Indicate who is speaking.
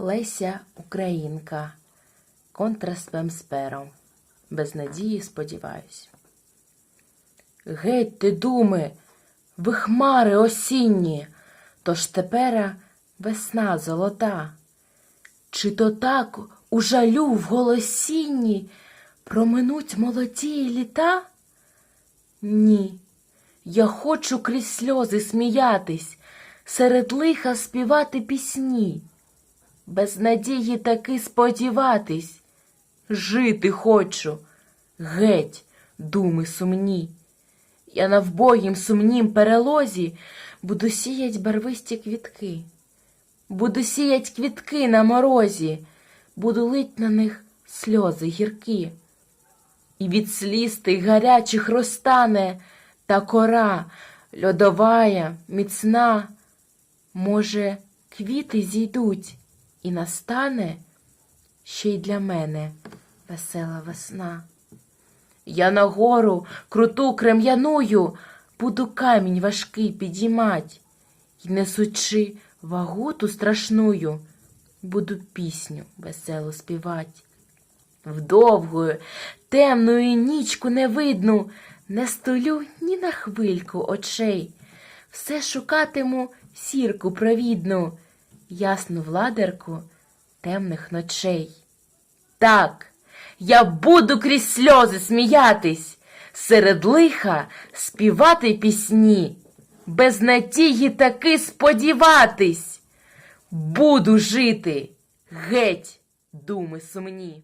Speaker 1: Леся Українка. Контраспем з пером. Без надії сподіваюсь. Геть ти, думи, ви хмари осінні, тож тепера весна золота. Чи то так у жалю в голосінні проминуть молоді літа? Ні, я хочу крізь сльози сміятись, серед лиха співати пісні, без надії таки сподіватись, жити хочу, геть, думи сумні. Я на вбогім сумнім перелозі буду сіять барвисті квітки, буду сіять квітки на морозі, буду лить на них сльози гіркі. І від сліз тих гарячих розтане та кора льодовая, міцна. Може, квіти зійдуть, і настане ще й для мене весела весна. Я на гору круту крем'яную буду камінь важкий підіймать, І, несучи вагу ту страшную, буду пісню веселу співать. Вдовгою, темною нічку не видну, не столю ні на хвильку очей. Все шукатиму сірку провідну, ясну владарку темних ночей. Так, я буду крізь сльози сміятись, серед лиха співати пісні, без надії таки сподіватись. Буду жити, геть, думи сумні.